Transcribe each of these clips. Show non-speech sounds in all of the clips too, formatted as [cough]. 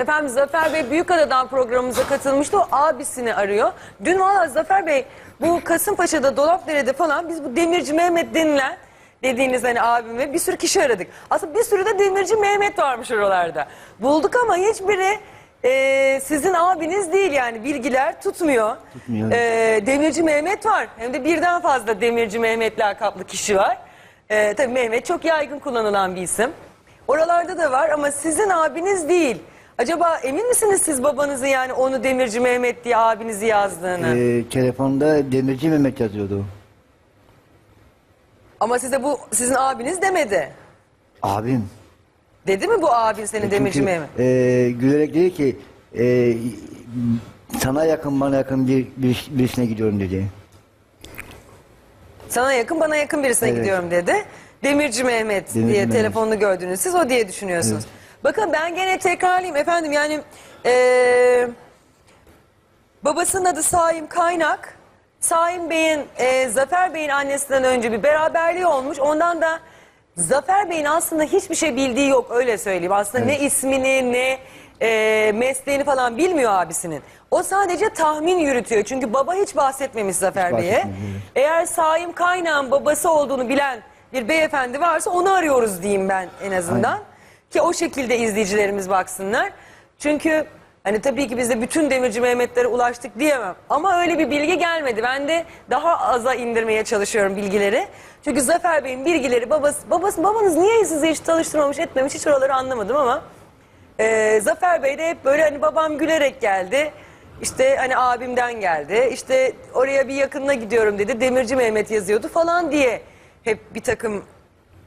Efendim Zafer Bey Büyükada'dan programımıza katılmıştı. O abisini arıyor. Dün valla Zafer Bey bu Kasımpaşa'da Dolapdere'de falan biz bu Demirci Mehmet denilen dediğiniz hani abimi bir sürü kişi aradık. Aslında bir sürü de Demirci Mehmet varmış oralarda. Bulduk ama hiçbiri e, sizin abiniz değil yani bilgiler tutmuyor. Tutmuyor. E, Demirci Mehmet var. Hem de birden fazla Demirci Mehmet lakaplı kişi var. E, tabii Mehmet çok yaygın kullanılan bir isim. Oralarda da var ama sizin abiniz değil. Acaba emin misiniz siz babanızı yani onu Demirci Mehmet diye abinizi yazdığını? Ee, telefonda Demirci Mehmet yazıyordu. Ama size bu sizin abiniz demedi. Abim. Dedi mi bu abin senin Demirci Çünkü, Mehmet? e, gülerek dedi ki e, sana yakın bana yakın bir, bir birisine gidiyorum dedi. Sana yakın bana yakın birisine Evet. gidiyorum dedi. Demirci Mehmet Demirci diye Mehmet. telefonunu gördünüz siz o diye düşünüyorsunuz. Bakın ben gene tekrarlayayım efendim yani eee, babasının adı Saim Kaynak. Saim Bey'in eee, Zafer Bey'in annesinden önce bir beraberliği olmuş. Ondan da Zafer Bey'in aslında hiçbir şey bildiği yok öyle söyleyeyim. Aslında ne ismini ne eee, mesleğini falan bilmiyor abisinin. O sadece tahmin yürütüyor. Çünkü baba hiç bahsetmemiş Zafer Bey'e. evet. Eğer Saim Kaynağ'ın babası olduğunu bilen bir beyefendi varsa onu arıyoruz diyeyim ben en azından. Ki o şekilde izleyicilerimiz baksınlar. Çünkü hani tabii ki biz de bütün Demirci Mehmetlere ulaştık diyemem. Ama öyle bir bilgi gelmedi. Ben de daha aza indirmeye çalışıyorum bilgileri. Çünkü Zafer Bey'in bilgileri babası, babası babanız niye sizi hiç tanıştırmamış etmemiş hiç oraları anlamadım ama ee, Zafer Bey de hep böyle hani babam gülerek geldi. İşte hani abimden geldi. İşte oraya bir yakınına gidiyorum dedi. Demirci Mehmet yazıyordu falan diye hep bir takım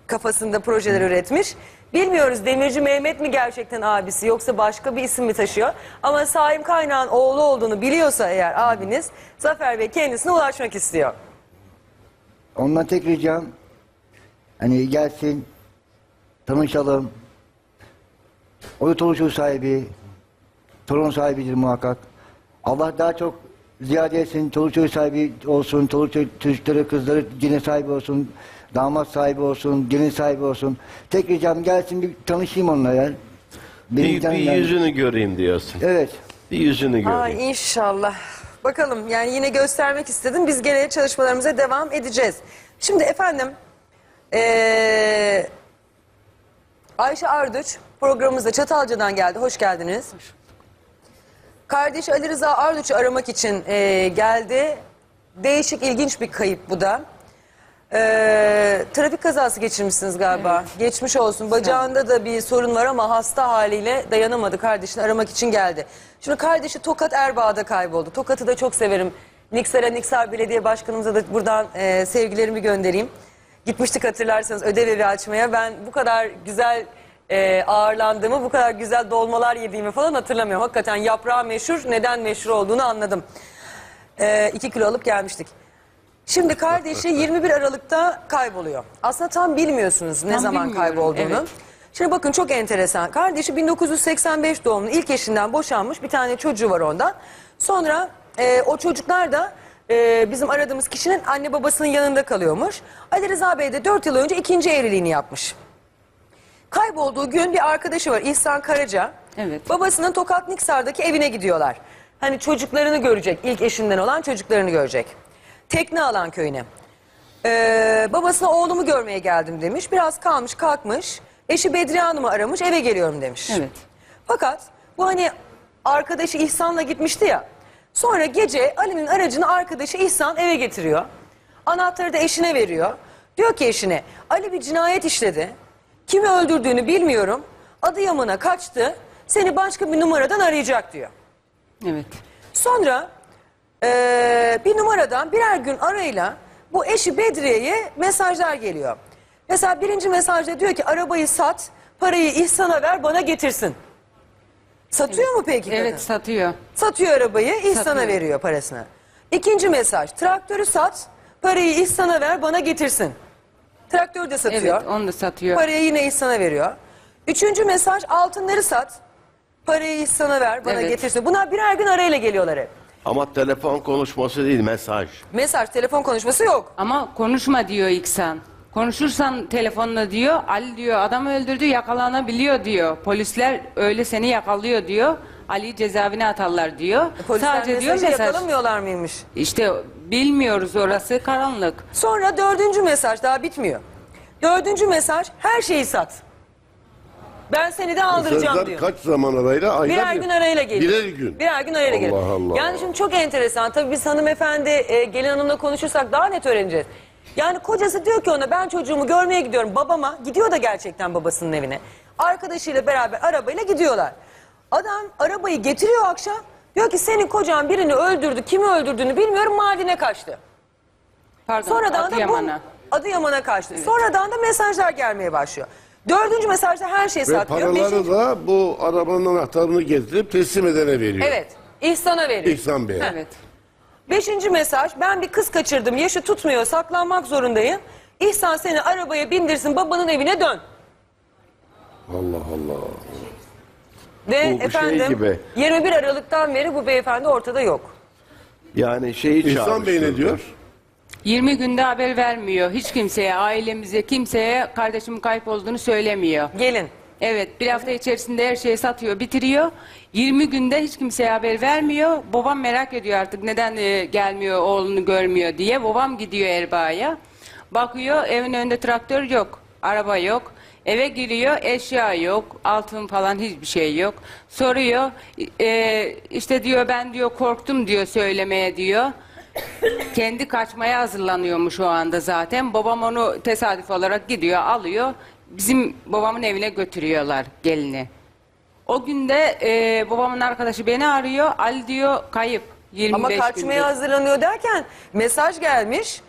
kafasında projeler üretmiş. Bilmiyoruz Demirci Mehmet mi gerçekten abisi yoksa başka bir isim mi taşıyor? Ama Saim Kaynağ'ın oğlu olduğunu biliyorsa eğer abiniz Zafer Bey kendisine ulaşmak istiyor. Ondan tek ricam hani gelsin tanışalım. O torun sahibi. Torun sahibidir muhakkak. Allah daha çok ziyade etsin. Çoluk sahibi olsun. Çoluk çocuk- çocukları, kızları gelin sahibi olsun. Damat sahibi olsun. Gelin sahibi olsun. Tek ricam gelsin bir tanışayım onunla ya. Benim Bir, bir canım yani- yüzünü göreyim diyorsun. Evet. Bir yüzünü göreyim. Ay inşallah. Bakalım yani yine göstermek istedim. Biz gene çalışmalarımıza devam edeceğiz. Şimdi efendim eee, Ayşe Arduç programımıza Çatalca'dan geldi. Hoş geldiniz. Kardeşi Ali Rıza Arduç'u aramak için eee, geldi. Değişik ilginç bir kayıp bu da. Eee, trafik kazası geçirmişsiniz galiba. Geçmiş olsun. Bacağında da bir sorun var ama hasta haliyle dayanamadı. Kardeşini aramak için geldi. Şimdi kardeşi Tokat Erbaa'da kayboldu. Tokat'ı da çok severim. Niksar'a Niksar Belediye Başkanımıza da buradan eee, sevgilerimi göndereyim. Gitmiştik hatırlarsanız ödev evi açmaya. Ben bu kadar güzel eee, ağırlandığımı, bu kadar güzel dolmalar yediğimi falan hatırlamıyorum. Hakikaten yaprağı meşhur, neden meşhur olduğunu anladım. Eee 2 kilo alıp gelmiştik. Şimdi kardeşi [laughs] 21 Aralık'ta kayboluyor. Aslında tam bilmiyorsunuz ne Tam zaman bilmiyorum, kaybolduğunu. evet. Şimdi bakın çok enteresan. Kardeşi 1985 doğumlu ilk eşinden boşanmış bir tane çocuğu var ondan. Sonra e, o çocuklar da e, bizim aradığımız kişinin anne babasının yanında kalıyormuş. Ali Rıza Bey de 4 yıl önce ikinci evliliğini yapmış. Kaybolduğu gün bir arkadaşı var İhsan Karaca. Evet. Babasının Tokat Niksar'daki evine gidiyorlar. Hani çocuklarını görecek, ilk eşinden olan çocuklarını görecek. Tekne alan köyüne. Ee, babasına oğlumu görmeye geldim demiş. Biraz kalmış kalkmış. Eşi Bedriye Hanım'ı aramış eve geliyorum demiş. Evet. Fakat bu hani arkadaşı İhsan'la gitmişti ya. Sonra gece Ali'nin aracını arkadaşı İhsan eve getiriyor. Anahtarı da eşine veriyor. Diyor ki eşine Ali bir cinayet işledi. Kimi öldürdüğünü bilmiyorum. Adıyaman'a kaçtı. Seni başka bir numaradan arayacak diyor. Evet. Sonra eee, bir numaradan birer gün arayla bu eşi Bedriye'ye mesajlar geliyor. Mesela birinci mesajda diyor ki arabayı sat, parayı İhsan'a ver bana getirsin. Satıyor mu peki kadın? Evet satıyor. Satıyor arabayı, İhsan'a Satıyor. veriyor parasını. İkinci mesaj, traktörü sat, parayı İhsan'a ver bana getirsin. Traktörü de satıyor. Evet onu da satıyor. Parayı yine İhsan'a veriyor. Üçüncü mesaj altınları sat. Parayı İhsan'a ver bana Evet. getirsin. Bunlar birer gün arayla geliyorlar hep. Ama telefon konuşması değil mesaj. Mesaj, telefon konuşması yok. Ama konuşma diyor İksan. Konuşursan telefonla diyor, Ali diyor adam öldürdü yakalanabiliyor diyor. Polisler öyle seni yakalıyor diyor. Ali'yi cezaevine atarlar diyor. Polisler Sadece diyor mesajı mesaj. yakalamıyorlar mıymış? İşte bilmiyoruz orası karanlık. Sonra dördüncü mesaj daha bitmiyor. Dördüncü mesaj her şeyi sat. Ben seni de aldıracağım Sözler diyor. kaç zaman arayla? Ayda Birer bir. gün arayla geliyor. Birer gün. Birer gün arayla geliyor. Allah Allah. Yani şimdi çok enteresan. Tabii biz hanımefendi e, gelin hanımla konuşursak daha net öğreneceğiz. Yani kocası diyor ki ona ben çocuğumu görmeye gidiyorum babama. Gidiyor da gerçekten babasının evine. Arkadaşıyla beraber arabayla gidiyorlar. Adam arabayı getiriyor akşam. Diyor ki senin kocan birini öldürdü. Kimi öldürdüğünü bilmiyorum Mardin'e kaçtı. Pardon Sonradan da bu Adıyaman'a. Adıyaman'a kaçtı. Sonradan da mesajlar gelmeye başlıyor. Dördüncü mesajda her şeyi Ve saklıyor. paraları Beşinci- da bu arabanın anahtarını getirip teslim edene veriyor. Evet. İhsan'a veriyor. İhsan Bey. Evet. Beşinci mesaj ben bir kız kaçırdım yaşı tutmuyor saklanmak zorundayım. İhsan seni arabaya bindirsin babanın evine dön. Allah Allah. Ve Bu şey efendim gibi. 21 Aralık'tan beri bu beyefendi ortada yok. Yani şeyi İhsan Bey ne diyor? 20 günde haber vermiyor. Hiç kimseye, ailemize, kimseye kardeşimin kayıp olduğunu söylemiyor. Gelin. Evet bir hafta içerisinde her şeyi satıyor bitiriyor. 20 günde hiç kimseye haber vermiyor. Babam merak ediyor artık neden e, gelmiyor oğlunu görmüyor diye. Babam gidiyor Erbaa'ya. Bakıyor evin önünde traktör yok. Araba yok. Eve giriyor eşya yok. Altın falan hiçbir şey yok. Soruyor e, işte diyor ben diyor korktum diyor söylemeye diyor. Kendi kaçmaya hazırlanıyormuş o anda zaten. Babam onu tesadüf olarak gidiyor, alıyor. Bizim babamın evine götürüyorlar gelini. O günde e, babamın arkadaşı beni arıyor. Ali diyor kayıp 25 Ama kaçmaya gündür. hazırlanıyor derken mesaj gelmiş.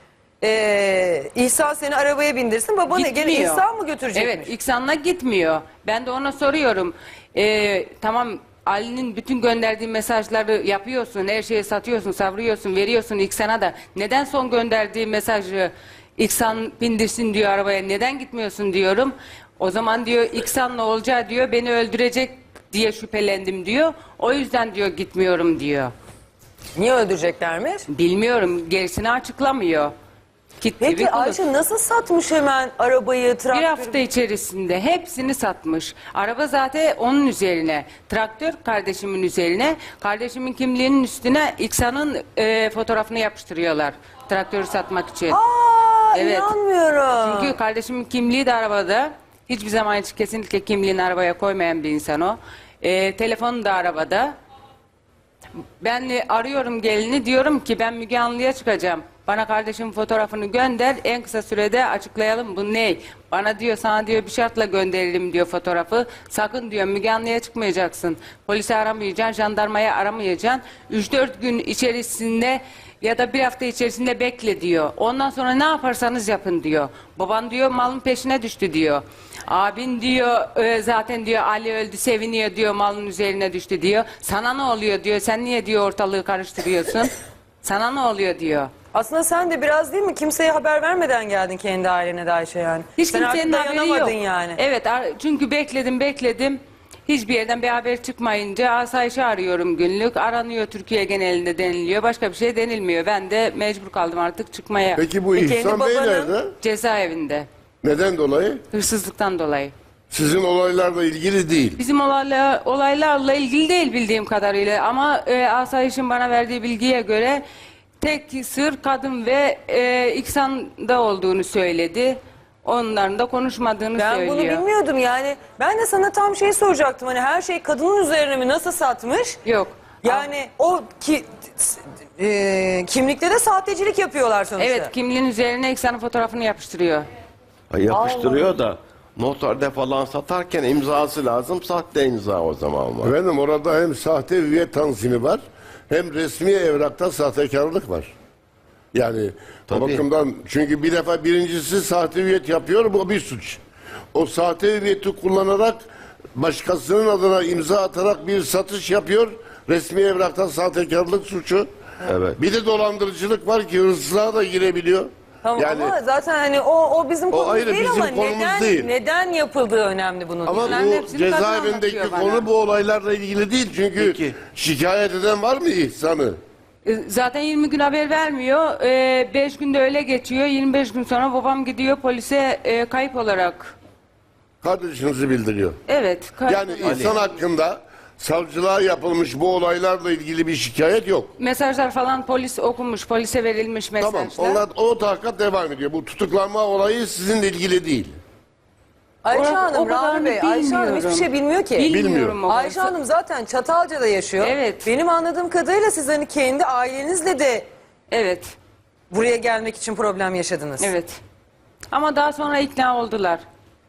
Ee, İhsan seni arabaya bindirsin babanı gene Gitmiyor. İhsan mı götürecekmiş? Evet İhsan'la gitmiyor. Ben de ona soruyorum. E, tamam Ali'nin bütün gönderdiği mesajları yapıyorsun. Her şeyi satıyorsun, savuruyorsun, veriyorsun İhsan'a da. Neden son gönderdiği mesajı İhsan bindirsin diyor arabaya. Neden gitmiyorsun diyorum. O zaman diyor İhsan'la olacağı diyor beni öldürecek diye şüphelendim diyor. O yüzden diyor gitmiyorum diyor. Niye öldüreceklermiş? Bilmiyorum gerisini açıklamıyor. Bir Peki kılık. Ayşe nasıl satmış hemen arabayı, traktörü? Bir hafta içerisinde hepsini satmış. Araba zaten onun üzerine. Traktör kardeşimin üzerine. Kardeşimin kimliğinin üstüne İksan'ın e, fotoğrafını yapıştırıyorlar. Traktörü satmak için. Aa Evet. inanmıyorum. Çünkü kardeşimin kimliği de arabada. Hiçbir zaman hiç kesinlikle kimliğini arabaya koymayan bir insan o. E, telefonu da arabada. Ben e, arıyorum gelini diyorum ki ben Müge Anlı'ya çıkacağım. Bana kardeşimin fotoğrafını gönder en kısa sürede açıklayalım bu ne? Bana diyor sana diyor bir şartla gönderirim diyor fotoğrafı. Sakın diyor Müge Anlı'ya çıkmayacaksın. Polisi aramayacaksın, jandarmayı aramayacaksın. 3-4 gün içerisinde ya da bir hafta içerisinde bekle diyor. Ondan sonra ne yaparsanız yapın diyor. Baban diyor malın peşine düştü diyor. Abin diyor e, zaten diyor Ali öldü seviniyor diyor malın üzerine düştü diyor. Sana ne oluyor diyor sen niye diyor ortalığı karıştırıyorsun. Sana ne oluyor diyor. Aslında sen de biraz değil mi kimseye haber vermeden geldin kendi ailene de Ayşe yani. Hiç sen kimsenin artık haberi dayanamadın yok. yani. Evet ar- çünkü bekledim bekledim. Hiçbir yerden bir haber çıkmayınca asayişi arıyorum günlük. Aranıyor Türkiye genelinde deniliyor. Başka bir şey denilmiyor. Ben de mecbur kaldım artık çıkmaya. Peki bu E, İhsan Bey babanın- nerede? Cezaevinde. Neden dolayı? Hırsızlıktan dolayı. Sizin olaylarla ilgili değil. Bizim olayla, olaylarla ilgili değil bildiğim kadarıyla ama e, asayişin bana verdiği bilgiye göre tek sır kadın ve e, İksan'da olduğunu söyledi. Onların da konuşmadığını Ben söylüyor. bunu bilmiyordum yani. Ben de sana tam şey soracaktım. Hani her şey kadının üzerine mi nasıl satmış? Yok. Yani o ki e, kimlikte de sahtecilik yapıyorlar sonuçta. Evet kimliğin üzerine İksan'ın fotoğrafını yapıştırıyor. Ha, Yapıştırıyor da noterde falan satarken imzası lazım. Sahte imza o zaman var. Efendim orada hem sahte hüviyet tanzimi var hem resmi evrakta sahtekarlık var. Yani o bakımdan çünkü bir defa birincisi sahte hüviyet yapıyor bu bir suç. O sahte hüviyeti kullanarak başkasının adına imza atarak bir satış yapıyor. Resmi evrakta sahtekarlık suçu. Evet. Bir de dolandırıcılık var ki hırsızlığa da girebiliyor. Tamam yani ama zaten hani o o bizim O konumuz ayrı, değil bizim ama konumuz neden değil. neden yapıldığı önemli bunun. Ama bu hepsini kadın cezaevindeki anlatıyor konu bu olaylarla ilgili değil. Çünkü Peki. şikayet eden var mı İhsan'ı? E, Zaten 20 gün haber vermiyor. 5 günde öyle geçiyor. 25 gün sonra babam gidiyor polise e, kayıp olarak. Kardeşinizi bildiriyor. Evet. kayıp Yani olarak. insan hakkında savcılığa yapılmış bu olaylarla ilgili bir şikayet yok. Mesajlar falan polis okumuş, polise verilmiş mesajlar. Tamam. Onlar, o tahakkuk devam ediyor. Bu tutuklanma olayı sizinle ilgili değil. Ayşe O- o Hanım, kadarını Rahmi Bey, Ayşe Hanım hiçbir şey bilmiyor ki. Bilmiyorum. O Ayşe. Hanım zaten Çatalca'da yaşıyor. Evet. Benim anladığım kadarıyla siz hani kendi ailenizle de Evet. buraya gelmek için problem yaşadınız. Evet. Ama daha sonra ikna oldular.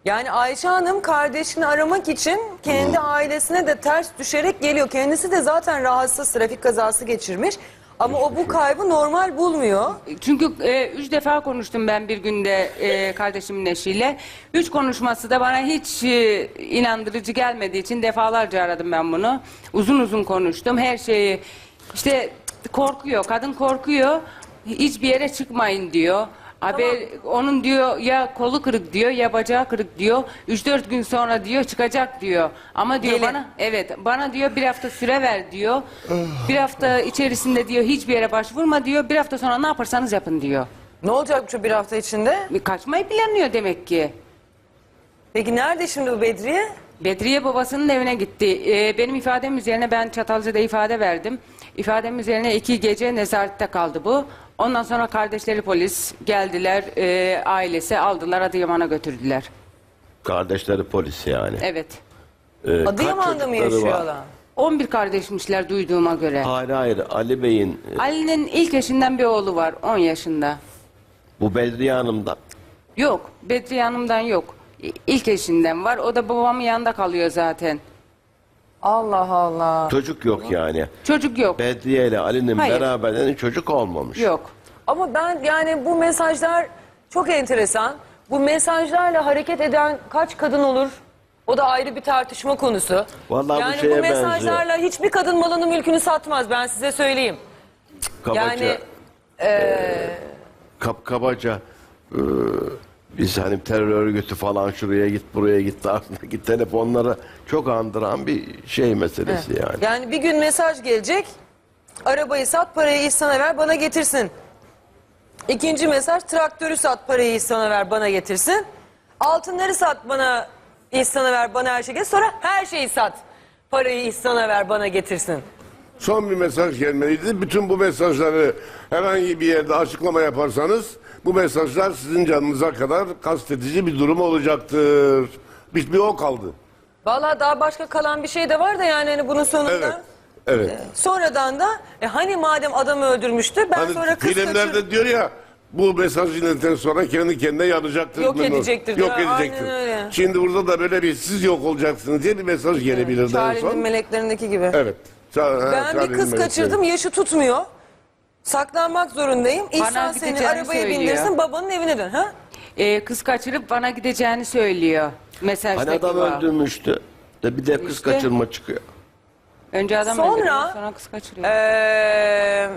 Yani Ayşe Hanım kardeşini aramak için kendi ailesine de ters düşerek geliyor. Kendisi de zaten rahatsız trafik kazası geçirmiş. Ama o bu kaybı normal bulmuyor. Çünkü e, üç defa konuştum ben bir günde e, kardeşimin eşiyle. Üç konuşması da bana hiç e, inandırıcı gelmediği için defalarca aradım ben bunu. Uzun uzun konuştum. Her şeyi işte korkuyor. Kadın korkuyor. Hiçbir yere çıkmayın diyor. Haber onun diyor ya kolu kırık diyor ya bacağı kırık diyor. 3-4 gün sonra diyor çıkacak diyor. Ama diyor Gelin. bana evet bana diyor bir hafta süre ver diyor. bir hafta içerisinde diyor hiçbir yere başvurma diyor. Bir hafta sonra ne yaparsanız yapın diyor. Ne olacak şu bir hafta içinde? Kaçmayı planlıyor demek ki. Peki nerede şimdi bu Bedriye? Bedriye babasının evine gitti. Ee, benim ifadem üzerine ben Çatalca'da ifade verdim. İfadem üzerine iki gece nezarette kaldı bu. Ondan sonra kardeşleri polis geldiler, e, ailesi aldılar Adıyaman'a götürdüler. Kardeşleri polis yani. Evet. Ee, kaç Adıyaman'da mı çocukları var? yaşıyorlar? 11 kardeşmişler duyduğuma göre. Hayır hayır Ali Bey'in e, Ali'nin ilk eşinden bir oğlu var 10 yaşında. bu Bedriye Hanım'da Yok Bedriye Hanım'dan yok. İ- İlk eşinden var. O da babamın yanında kalıyor zaten. Allah Allah. çocuk yok yani. Çocuk yok. Bedriye ile Ali'nin Hayır. çocuk olmamış. Yok. Ama ben yani bu mesajlar çok enteresan. Bu mesajlarla hareket eden kaç kadın olur? O da ayrı bir tartışma konusu. Vallahi bu yani şeye bu mesajlarla hiçbir kadın malını mülkünü satmaz ben size söyleyeyim. Kabaca, Yani kap, kabaca e, biz hani terör örgütü falan şuraya git buraya git [laughs] tarzındaki telefonlara çok andıran bir şey meselesi yani. Yani bir gün mesaj gelecek. Arabayı sat parayı İhsan'a ver bana getirsin. İkinci mesaj traktörü sat parayı İhsan'a ver bana getirsin. Altınları sat bana İhsan'a ver bana her şeyi getir. Sonra her şeyi sat parayı İhsan'a ver bana getirsin. Son bir mesaj gelmeliydi. Bütün bu mesajları herhangi bir yerde açıklama yaparsanız bu mesajlar sizin canınıza kadar kastedici bir durum olacaktır. Bir, bir o kaldı. Vallahi daha başka kalan bir şey de var da yani hani bunun sonunda. Evet. Evet. Sonradan da e hani madem adamı öldürmüştü ben Hani sonra kız filmlerde kaçır- diyor ya bu mesaj iletten sonra kendi kendine yanacaktır. Yok edecektir Yok diyor. edecektir. Aynen öyle. Şimdi burada da böyle bir siz yok olacaksınız diye bir mesaj gelebilirdi en Charlie'nin meleklerindeki gibi. Evet. Ça- Ben bir kız melekleri. kaçırdım yaşı tutmuyor. Saklanmak zorundayım. İhsan seni gideceğini arabaya söylüyor. bindirsin babanın evine dön. Ha? Ee, kız kaçırıp bana gideceğini söylüyor. Mesajdaki Hani adam bu. öldürmüştü. De bir de kız İşte. kaçırma çıkıyor. Önce adam Sonra- öldürüyor sonra kız kaçırıyor. Ee,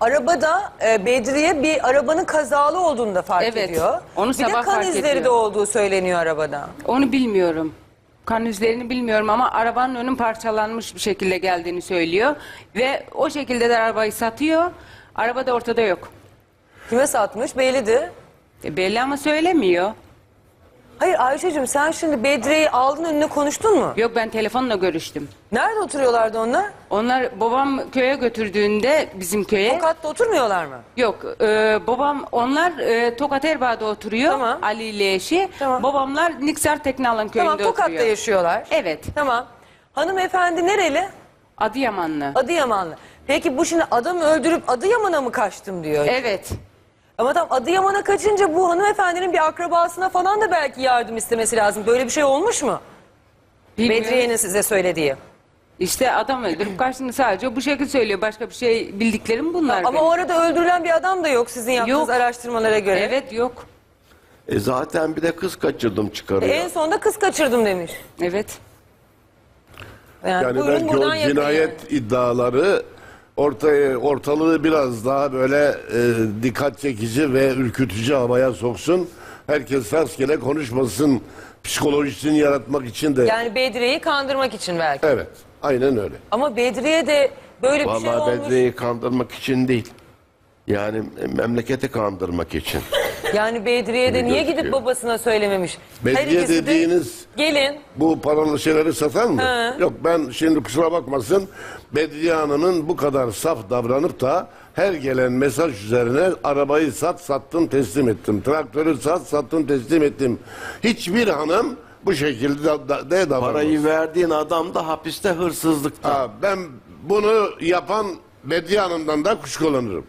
arabada e, Bedriye bir arabanın kazalı olduğunu da fark Evet, ediyor. onu bir de sabah kan fark izleri ediyor. de olduğu söyleniyor arabada. Onu bilmiyorum. Kan izlerini bilmiyorum ama arabanın önün parçalanmış bir şekilde geldiğini söylüyor. Ve o şekilde de arabayı satıyor. Araba da ortada yok. Kime satmış bellidir. E, belli ama söylemiyor. Hayır Ayşe'cim sen şimdi Bedriye'yi aldın önüne konuştun mu? Yok ben telefonla görüştüm. Nerede oturuyorlardı onlar? Onlar babam köye götürdüğünde bizim köye Tokat'ta oturmuyorlar mı? yok e, babam onlar e, Tokat Erbaa'da oturuyor Tamam. Ali ile eşi. Tamam. Babamlar Niksar Teknalan köyünde Tamam Tokat'ta oturuyor. yaşıyorlar. Evet. Tamam. Hanımefendi nereli? Adıyamanlı. Adıyamanlı. Peki bu şimdi adamı öldürüp Adıyaman'a mı kaçtım diyor. Evet. Ama tam Adıyaman'a kaçınca bu hanımefendinin bir akrabasına falan da belki yardım istemesi lazım. Böyle bir şey olmuş mu? Bilmiyorum. Bedriye'nin size söylediği. İşte adam öldürüp kaçtığını sadece bu şekilde söylüyor. Başka bir şey bildiklerim bunlar. Ama benim. o arada öldürülen bir adam da yok sizin yaptığınız Yok. araştırmalara göre. Evet yok. E zaten bir de kız kaçırdım çıkarıyor. En sonunda kız kaçırdım demiş. Evet. Yani, Yani buyurun belki o yakın cinayet yani. iddiaları ortaya ortalığı biraz daha böyle e, dikkat çekici ve ürkütücü havaya soksun. herkes rastgele konuşmasın psikolojisini yaratmak için de. Yani Bedriye'yi kandırmak için belki. Evet, aynen öyle. Ama Bedriye de böyle bir şey Vallahi olmuş. Bedriye'yi kandırmak için değil. Yani memleketi kandırmak için. [laughs] Yani Bedriye de niye gidip babasına söylememiş? Her Bedriye ikisi de dediğiniz gelin. bu paralı şeyleri satan mı? He. Yok ben şimdi kusura bakmasın Bedriye Hanım'ın bu kadar saf davranıp da her gelen mesaj üzerine arabayı sat sattım teslim ettim. Traktörü sat sattım teslim ettim. Hiçbir hanım bu şekilde da, da, de davranmaz. Parayı verdiğin adam da hapiste hırsızlıkta. Ha, ben bunu yapan Bedriye Hanım'dan da kuşkulanırım.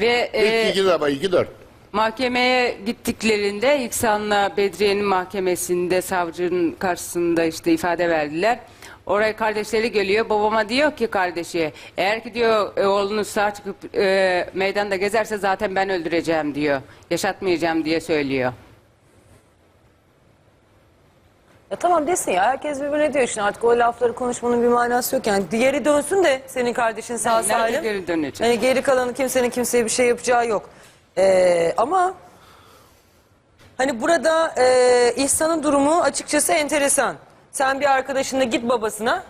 Ve e, iki defa iki dört. Mahkemeye gittiklerinde İhsan'la Bedriye'nin mahkemesinde savcının karşısında işte ifade verdiler. Oraya kardeşleri geliyor. Babama diyor ki kardeşi eğer ki diyor e, oğlunuz sağ çıkıp e, meydanda gezerse zaten ben öldüreceğim diyor. Yaşatmayacağım diye söylüyor. Ya tamam desin ya herkes birbirine diyor şimdi artık o lafları konuşmanın bir manası yok yani. Diğeri dönsün de senin kardeşin sağ Nerede salim. geri dönecek? Hani geri kalanı kimsenin kimseye bir şey yapacağı yok. Ee, ama hani burada e, İhsan'ın durumu açıkçası enteresan. Sen bir arkadaşınla git babasına.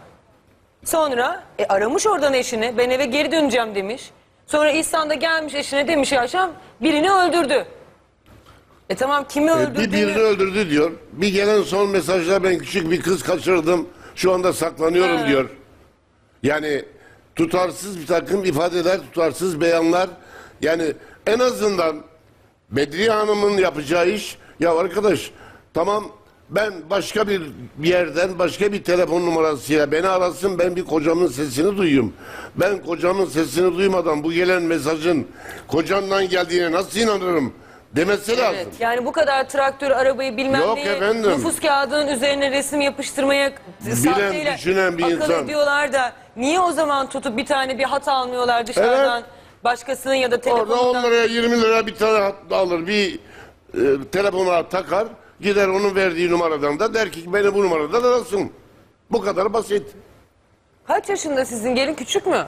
Sonra e, aramış oradan eşini. Ben eve geri döneceğim demiş. Sonra İhsan da gelmiş eşine demiş ya akşam birini öldürdü. E tamam kimi E, öldürdüğünü... Bir birini öldürdü diyor. Bir gelen son mesajda ben küçük bir kız kaçırdım. Şu anda saklanıyorum diyor. Yani tutarsız bir takım ifadeler, tutarsız beyanlar. Yani en azından Bedriye Hanım'ın yapacağı iş ya arkadaş tamam ben başka bir yerden başka bir telefon numarasıyla beni arasın ben bir kocamın sesini duyayım. Ben kocamın sesini duymadan bu gelen mesajın kocamdan geldiğine nasıl inanırım demesi lazım. Yani bu kadar traktör, arabayı bilmem Yok neyi efendim. nüfus kağıdının üzerine resim yapıştırmaya sahteyle düşünen bir akıl insan. ediyorlar da niye o zaman tutup bir tane bir hat almıyorlar dışarıdan Evet. Başkasının ya da Orada telefonundan? 10 liraya 20 lira bir tane hat alır bir e, telefona takar gider onun verdiği numaradan da der ki beni bu numaradan arasın. Bu kadar basit. Kaç yaşında sizin gelin küçük mü?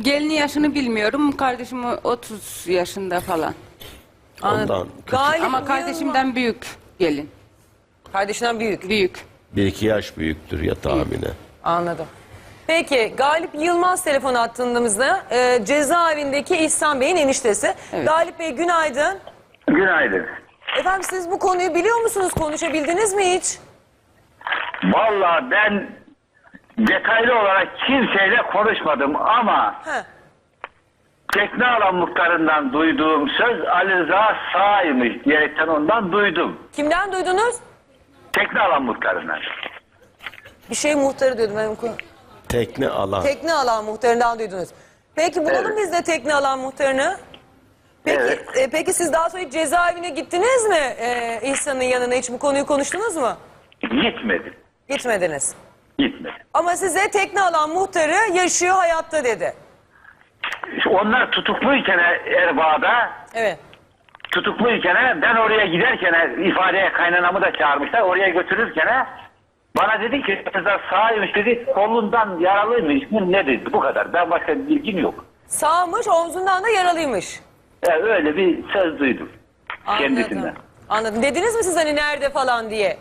Gelinin yaşını bilmiyorum. Kardeşim 30 yaşında falan. Ondan Galip Ama kardeşimden büyük gelin. Kardeşinden büyük. Büyük. bir iki yaş büyüktür ya tahmine. Anladım. Peki Galip Yılmaz telefon attığımızda e, cezaevindeki İhsan Bey'in eniştesi. Evet. Galip Bey günaydın. Günaydın. Efendim siz bu konuyu biliyor musunuz? Konuşabildiniz mi hiç? Vallahi ben detaylı olarak kimseyle konuşmadım ama He. tekne alan muhtarından duyduğum söz Ali Rıza Sağ'ymış diyerekten ondan duydum. Kimden duydunuz? Tekne alan muhtarından. Bir şey muhtarı diyordum. Ben Tekne alan. Tekne alan muhtarından duydunuz. Peki bulalım biz de tekne alan muhtarını. Peki, Evet. e, peki siz daha sonra hiç cezaevine gittiniz mi e, İhsan'ın yanına? Hiç bu konuyu konuştunuz mu? Gitmedi. Gitmediniz. Gitmedi. Ama size tekne alan muhtarı yaşıyor hayatta dedi. Onlar tutukluyken Erbaa'da Evet. tutukluyken ben oraya giderken ifadeye kaynanamı da çağırmışlar. Oraya götürürken bana dedi ki Rıza Sağ'ymış dedi kolundan yaralıymış mı ne dedi bu kadar. Ben başka bir bilgim yok. Sağmış omzundan da yaralıymış. Yani öyle bir söz duydum Anladım. kendisinden. Anladım. Dediniz mi siz hani nerede falan diye?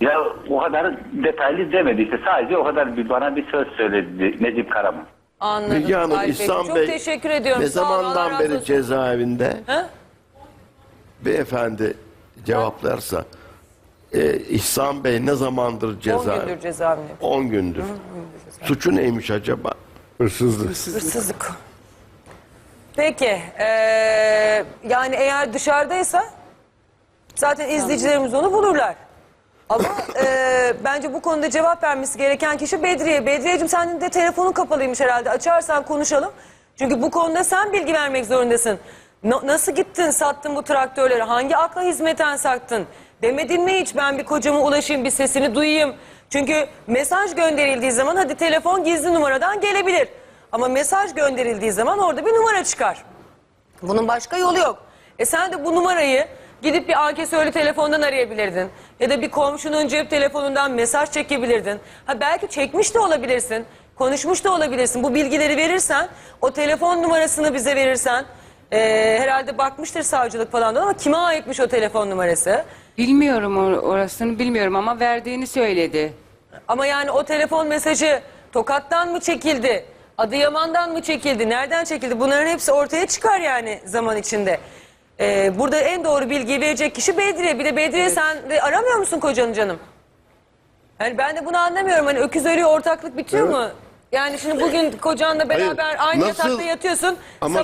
Ya o kadar detaylı demedi işte sadece o kadar bir bana bir söz söyledi Necip Karaman. Anladım. Müge Hanım Galip Bey. İhsan Çok Bey teşekkür ediyorum. ne Sağ olun, Allah zamandan razı beri olsun. cezaevinde Ha? beyefendi cevaplarsa e, İhsan Bey ne zamandır 10 cezaevinde? gündür cezaevinde. 10 gündür. Suçu neymiş acaba? Hırsızlık. Hırsızlık. Peki. eee, yani eğer dışarıdaysa zaten izleyicilerimiz onu bulurlar. Ama eee, bence bu konuda cevap vermesi gereken kişi Bedriye. Bedriyeciğim senin de telefonun kapalıymış herhalde. Açarsan konuşalım. Çünkü bu konuda sen bilgi vermek zorundasın. Na- nasıl gittin sattın bu traktörleri? Hangi akla hizmeten sattın? Demedin mi hiç ben bir kocama ulaşayım bir sesini duyayım? Çünkü mesaj gönderildiği zaman hadi telefon gizli numaradan gelebilir. Ama mesaj gönderildiği zaman orada bir numara çıkar. Bunun başka yolu yok. E sen de bu numarayı gidip bir ankesörlü telefondan arayabilirdin. Ya da bir komşunun cep telefonundan mesaj çekebilirdin. Ha belki çekmiş de olabilirsin. Konuşmuş da olabilirsin. Bu bilgileri verirsen, o telefon numarasını bize verirsen Ee, herhalde bakmıştır savcılık falan da ama kime aitmiş o telefon numarası? Bilmiyorum or- orasını bilmiyorum ama verdiğini söyledi. Ama yani o telefon mesajı Tokat'tan mı çekildi? Adıyaman'dan mı çekildi? Nereden çekildi? Bunların hepsi ortaya çıkar yani zaman içinde. Ee, burada en doğru bilgiyi verecek kişi Bedriye. Bir de Bedriye sen de aramıyor musun kocanı canım? Yani ben de bunu anlamıyorum. Hani öküz ölüyor ortaklık bitiyor mu? Yani şimdi bugün kocanla beraber aynı nasıl- yatakta yatıyorsun. Ama